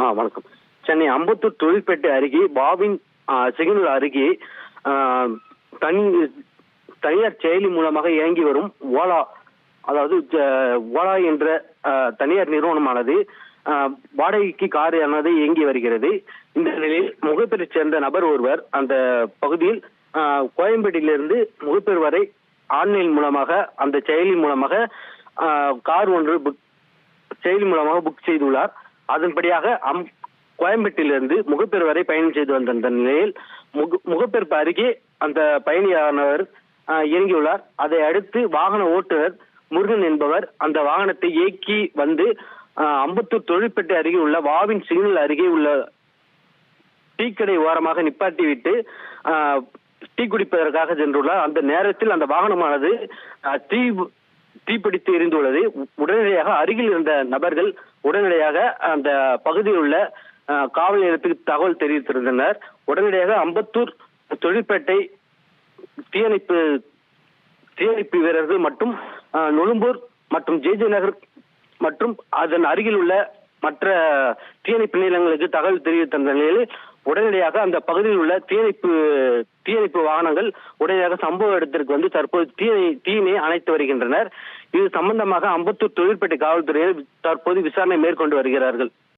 ஆ வணக்கம். சென்னை அம்பத்தூர் தொழிற்பேட்டை அருகே bobbin signal அருகே தனி தனியார் செயலி மூலமாக இயங்கி வரும் ஓலா அதாவது ஓலா என்ற தனியார் நிறுவனமானது வாடகைக்கு கார் ஆனது இயங்கி வருகிறது. இந்த நிலையில் முகப்பேரை சேர்ந்த நபர் ஒருவர் அந்த பகுதியில் கோயம்பேட்டிலிருந்து முகப்பேர் வரை ஆன்லைன் மூலமாக அந்த செயலி மூலமாக கார் ஒன்று புக் செயலி மூலமாக புக் செய்துள்ளார். அதன்படியாக அம் கோயம்பேட்டிலிருந்து முகப்பேர் வரை பயணம் செய்து வந்த நிலையில் முக முகப்பேர்ப்பு அருகே அந்த பயணியானவர் இறங்கியுள்ளார். அதை அடுத்து வாகன ஓட்டுநர் முருகன் என்பவர் அந்த வாகனத்தை இயக்கி வந்து அம்பத்தூர் தொழிற்பேட்டை அருகே உள்ள வாவின் சிக்னல் அருகே உள்ள டீக்கடை ஓரமாக நிப்பாட்டிவிட்டு டீ குடிப்பதற்காக சென்றுள்ளார். அந்த நேரத்தில் அந்த வாகனமானது டீ தீ தீப்பிடித்து எரிந்துள்ளது. உடனடியாக அருகில் இருந்த நபர்கள் உடனடியாக அந்த பகுதியில் உள்ள காவல் நிலையத்துக்கு தகவல் தெரிவித்திருந்தனர். உடனடியாக அம்பத்தூர் தொழிற்பேட்டை தீயணைப்பு தீயணைப்பு வீரர்கள் மற்றும் நுழும்பூர் நொழும்பூர் மற்றும் ஜேஜி நகர் மற்றும் அதன் அருகில் உள்ள மற்ற தீயணைப்பு நிலையங்களுக்கு தகவல் தெரிவித்த நிலையில் உடனடியாக அந்த பகுதியில் உள்ள தீயணைப்பு தீயணைப்பு வாகனங்கள் உடனடியாக சம்பவ இடத்திற்கு வந்து தற்போது தீயை தீயினை அணைத்து வருகின்றனர். இது சம்பந்தமாக அம்பத்தூர் தொழிற்பேட்டை காவல்துறையினர் தற்போது விசாரணை மேற்கொண்டு வருகிறார்கள்.